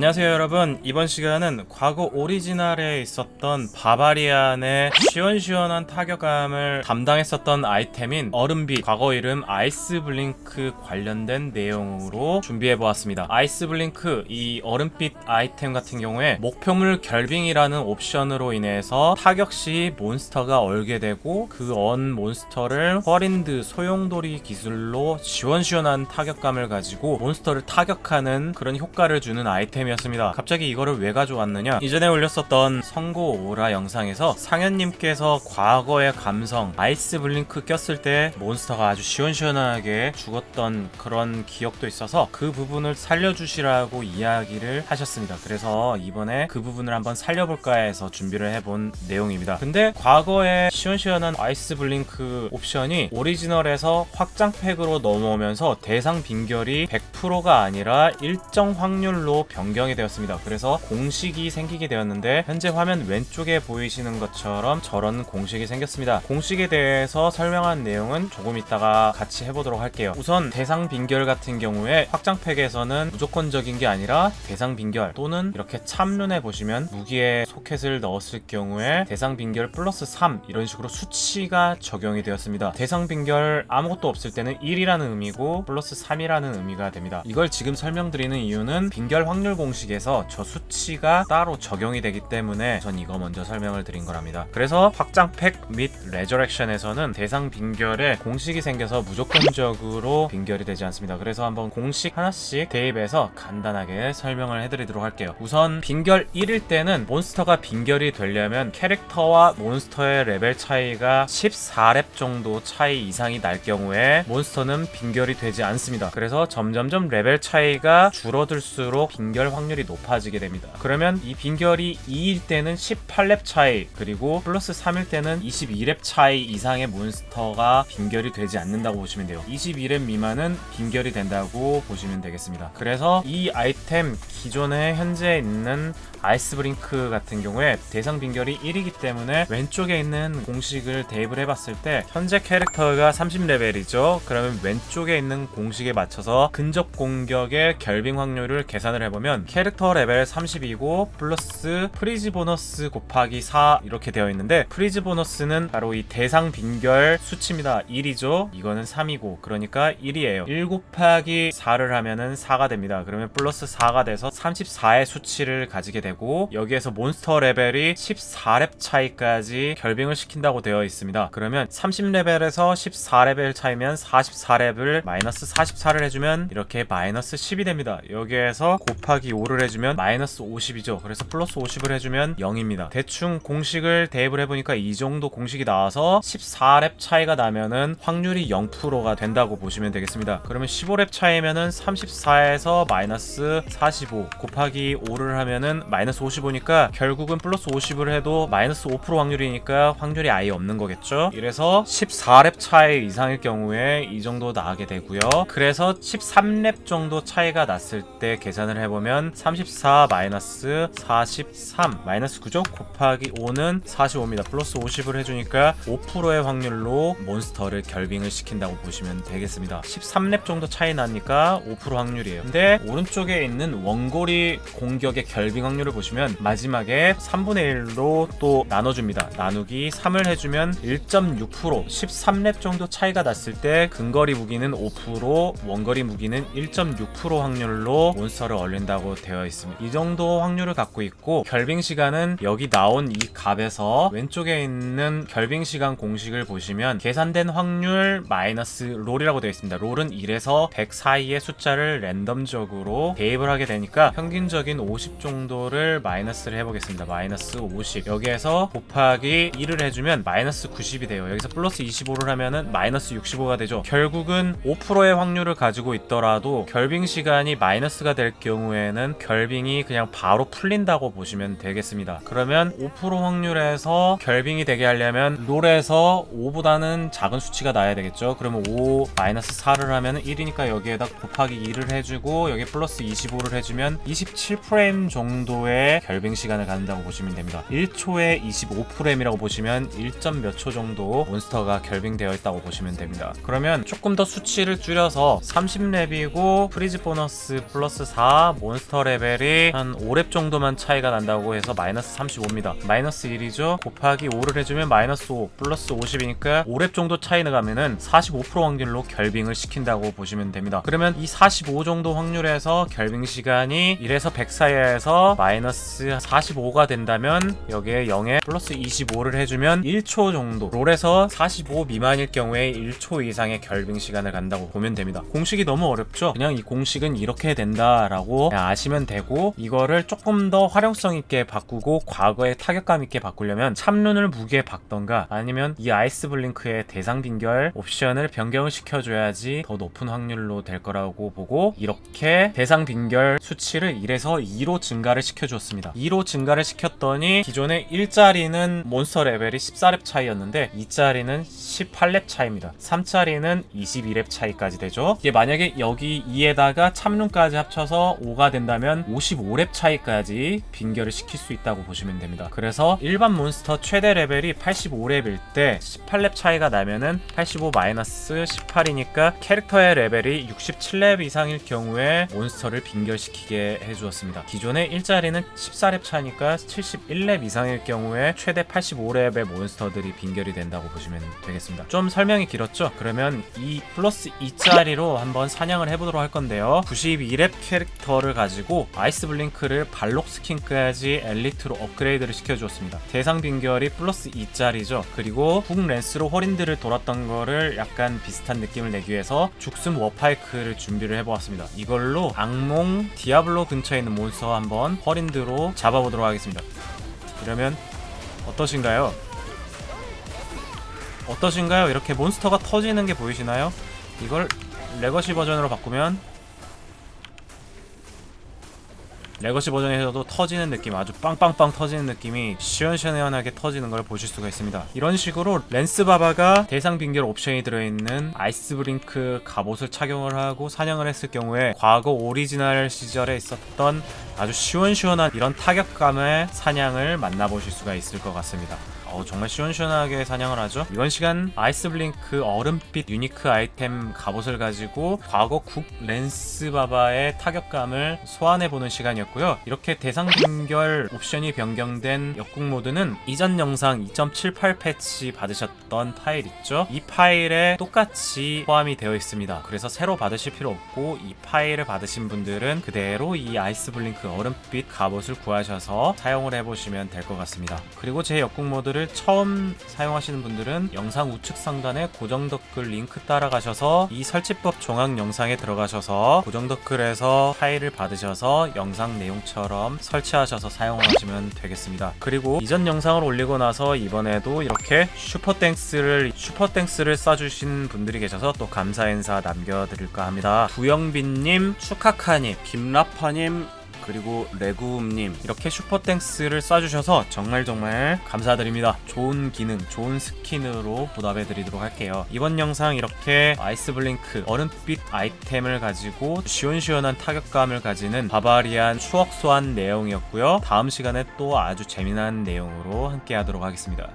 안녕하세요 여러분. 이번 시간은 과거 오리지널에 있었던 바바리안의 시원시원한 타격감을 담당했었던 아이템인 얼음빛 과거 이름 아이스 블링크 관련된 내용으로 준비해보았습니다. 아이스 블링크 이 얼음빛 아이템 같은 경우에 목표물 결빙이라는 옵션으로 인해서 타격 시 몬스터가 얼게 되고 그 언 몬스터를 허린드 소용돌이 기술로 시원시원한 타격감을 가지고 몬스터를 타격하는 그런 효과를 주는 아이템이 었습니다. 갑자기 이거를 왜 가져왔느냐? 이전에 올렸었던 선고 오라 영상에서 상현님께서 과거의 감성 아이스 블링크 꼈을 때 몬스터가 아주 시원시원하게 죽었던 그런 기억도 있어서 그 부분을 살려주시라고 이야기를 하셨습니다. 그래서 이번에 그 부분을 한번 살려볼까 해서 준비를 해본 내용입니다. 근데 과거에 시원시원한 아이스 블링크 옵션이 오리지널에서 확장팩으로 넘어오면서 대상 빈결이 100%가 아니라 일정 확률로 변경 이 되었습니다. 그래서 공식이 생기게 되었는데 현재 화면 왼쪽에 보이시는 것처럼 저런 공식이 생겼습니다. 공식에 대해서 설명한 내용은 조금 이따가 같이 해보도록 할게요. 우선 대상 빈결 같은 경우에 확장팩에서는 무조건적인 게 아니라 대상 빈결 또는 이렇게 참눈에 보시면 무기에 소켓을 넣었을 경우에 대상 빈결 플러스 3 이런 식으로 수치가 적용이 되었습니다. 대상 빈결 아무것도 없을 때는 1이라는 의미고 플러스 3이라는 의미가 됩니다. 이걸 지금 설명드리는 이유는 빈결 확률 공 식에서 저 수치가 따로 적용이 되기 때문에 전 이거 먼저 설명을 드린 거랍니다. 그래서 확장 팩 및 레저렉션에서는 대상 빈결에 공식이 생겨서 무조건적으로 빈결이 되지 않습니다. 그래서 한번 공식 하나씩 대입해서 간단하게 설명을 해드리도록 할게요. 우선 빈결 1일 때는 몬스터가 빈결이 되려면 캐릭터와 몬스터의 레벨 차이가 14렙 정도 차이 이상이 날 경우에 몬스터는 빈결이 되지 않습니다. 그래서 점점점 레벨 차이가 줄어들수록 빈결 확률이 높아지게 됩니다. 그러면 이 빈결이 2일 때는 18렙 차이 그리고 플러스 3일 때는 22렙 차이 이상의 몬스터가 빈결이 되지 않는다고 보시면 돼요. 22렙 미만은 빈결이 된다고 보시면 되겠습니다. 그래서 이 아이템 기존에 현재 있는 아이스브링크 같은 경우에 대상 빈결이 1이기 때문에 왼쪽에 있는 공식을 대입을 해봤을 때 현재 캐릭터가 30레벨이죠. 그러면 왼쪽에 있는 공식에 맞춰서 근접 공격의 결빙 확률을 계산을 해보면 캐릭터 레벨 30이고 플러스 프리즈 보너스 곱하기 4 이렇게 되어 있는데 프리즈 보너스는 바로 이 대상 빈결 수치입니다. 1이죠. 이거는 3이고 그러니까 1이에요. 1 곱하기 4를 하면은 4가 됩니다. 그러면 플러스 4가 돼서 34의 수치를 가지게 되고 여기에서 몬스터 레벨이 14렙 차이까지 결빙을 시킨다고 되어 있습니다. 그러면 30레벨에서 14레벨 차이면 44렙을 마이너스 44를 해주면 이렇게 마이너스 10이 됩니다. 여기에서 곱하기 5를 해주면 마이너스 50이죠. 그래서 플러스 50을 해주면 0입니다. 대충 공식을 대입을 해보니까 이 정도 공식이 나와서 14렙 차이가 나면은 확률이 0%가 된다고 보시면 되겠습니다. 그러면 15렙 차이면은 34에서 마이너스 45 곱하기 5를 하면은 마이너스 55니까 결국은 플러스 50을 해도 마이너스 5% 확률이니까 확률이 아예 없는 거겠죠. 이래서 14렙 차이 이상일 경우에 이 정도 나게 되고요. 그래서 13렙 정도 차이가 났을 때 계산을 해보면 34 마이너스 43 마이너스 9죠? 곱하기 5는 45입니다. 플러스 50을 해주니까 5%의 확률로 몬스터를 결빙을 시킨다고 보시면 되겠습니다. 13렙 정도 차이 나니까 5% 확률이에요. 근데 오른쪽에 있는 원고리 공격의 결빙 확률을 보시면 마지막에 3분의 1로 또 나눠줍니다. 나누기 3을 해주면 1.6% 13렙 정도 차이가 났을 때 근거리 무기는 5% 원거리 무기는 1.6% 확률로 몬스터를 얼린다고 되어 있습니다. 이 정도 확률을 갖고 있고 결빙 시간은 여기 나온 이 값에서 왼쪽에 있는 결빙 시간 공식을 보시면 계산된 확률 마이너스 롤이라고 되어 있습니다. 롤은 1에서 100 사이의 숫자를 랜덤적으로 대입을 하게 되니까 평균적인 50 정도를 마이너스를 해보겠습니다. 마이너스 50 여기에서 곱하기 1을 해주면 마이너스 90이 돼요. 여기서 플러스 25를 하면은 마이너스 65가 되죠. 결국은 5%의 확률을 가지고 있더라도 결빙 시간이 마이너스가 될 경우에는 결빙이 그냥 바로 풀린다고 보시면 되겠습니다. 그러면 5% 확률에서 결빙이 되게 하려면 롤에서 5보다는 작은 수치가 나야 되겠죠. 그러면 5 마이너스 4를 하면 1이니까 여기에다 곱하기 2를 해주고 여기 플러스 25를 해주면 27프레임 정도의 결빙 시간을 갖는다고 보시면 됩니다. 1초에 25프레임이라고 보시면 1. 몇 초 정도 몬스터가 결빙되어 있다고 보시면 됩니다. 그러면 조금 더 수치를 줄여서 30렙이고 프리즈 보너스 플러스 4 몬스터 몬스터 레벨이 한 5렙 정도만 차이가 난다고 해서 마이너스 35입니다. 마이너스 1이죠. 곱하기 5를 해주면 마이너스 5 플러스 50이니까 5렙 정도 차이 나가면은 45% 확률로 결빙을 시킨다고 보시면 됩니다. 그러면 이 45 정도 확률에서 결빙 시간이 1에서 100 사이에서 마이너스 45가 된다면 여기에 0에 플러스 25를 해주면 1초 정도 롤에서 45 미만일 경우에 1초 이상의 결빙 시간을 간다고 보면 됩니다. 공식이 너무 어렵죠? 그냥 이 공식은 이렇게 된다라고 그냥 아시면 되고 이거를 조금 더 활용성 있게 바꾸고 과거에 타격감 있게 바꾸려면 참눈을 무게 박던가 아니면 이 아이스 블링크의 대상 빙결 옵션을 변경을 시켜줘야지 더 높은 확률로 될 거라고 보고 이렇게 대상 빙결 수치를 1에서 2로 증가를 시켜주었습니다. 2로 증가를 시켰더니 기존의 1짜리는 몬스터 레벨이 14렙 차이였는데 2짜리는 18렙 차이입니다. 3짜리는 22렙 차이까지 되죠. 이게 만약에 여기 2에다가 참눈까지 합쳐서 5가 된다면 55렙 차이까지 빙결을 시킬 수 있다고 보시면 됩니다. 그래서 일반 몬스터 최대 레벨이 85렙일 때 18렙 차이가 나면은 85 마이너스 18이니까 캐릭터의 레벨이 67렙 이상일 경우에 몬스터를 빙결시키게 해주었습니다. 기존의 1짜리는 14렙 차니까 71렙 이상일 경우에 최대 85렙의 몬스터들이 빙결이 된다고 보시면 되겠습니다. 좀 설명이 길었죠? 그러면 이 플러스 2짜리로 한번 사냥을 해보도록 할 건데요. 92렙 캐릭터를 가지고 아이스 블링크를 발록 스킨까지 엘리트로 업그레이드를 시켜주었습니다. 대상 빙결이 플러스 2짜리죠. 그리고 북 랜스로 호린들을 돌았던 거를 약간 비슷한 느낌을 내기 위해서 죽순 워파이크를 준비를 해보았습니다. 이걸로 악몽 디아블로 근처에 있는 몬스터 한번 허린드로 잡아보도록 하겠습니다. 이러면 어떠신가요? 어떠신가요? 이렇게 몬스터가 터지는 게 보이시나요? 이걸 레거시 버전으로 바꾸면 레거시 버전에서도 터지는 느낌 아주 빵빵빵 터지는 느낌이 시원시원하게 터지는 걸 보실 수가 있습니다. 이런 식으로 랜스 바바가 대상 빙결 옵션이 들어있는 아이스 브링크 갑옷을 착용을 하고 사냥을 했을 경우에 과거 오리지널 시절에 있었던 아주 시원시원한 이런 타격감의 사냥을 만나보실 수가 있을 것 같습니다 어, 정말 시원시원하게 사냥을 하죠. 이번 시간 아이스 블링크 얼음빛 유니크 아이템 갑옷을 가지고 과거 국 랜스 바바의 타격감을 소환해보는 시간이었고요. 이렇게 대상 빙결 옵션이 변경된 역국 모드는 이전 영상 2.78 패치 받으셨던 파일 있죠? 이 파일에 똑같이 포함이 되어 있습니다. 그래서 새로 받으실 필요 없고 이 파일을 받으신 분들은 그대로 이 아이스 블링크 얼음빛 갑옷을 구하셔서 사용을 해보시면 될 것 같습니다. 그리고 제 역국 모드를 처음 사용하시는 분들은 영상 우측 상단에 고정 댓글 링크 따라가셔서 이 설치법 종합 영상에 들어가셔서 고정 댓글에서 파일을 받으셔서 영상 내용처럼 설치하셔서 사용하시면 되겠습니다. 그리고 이전 영상을 올리고 나서 이번에도 이렇게 슈퍼땡스를 슈퍼땡스를 쏴주신 분들이 계셔서 또 감사 인사 남겨드릴까 합니다. 부영빈님, 추카카님, 김라파님, 그리고 레구음님 이렇게 슈퍼땡스를 쏴주셔서 정말 정말 감사드립니다. 좋은 기능, 좋은 스킨으로 보답해드리도록 할게요. 이번 영상 이렇게 아이스 블링크 얼음빛 아이템을 가지고 시원시원한 타격감을 가지는 바바리안 추억 소환 내용이었고요. 다음 시간에 또 아주 재미난 내용으로 함께 하도록 하겠습니다.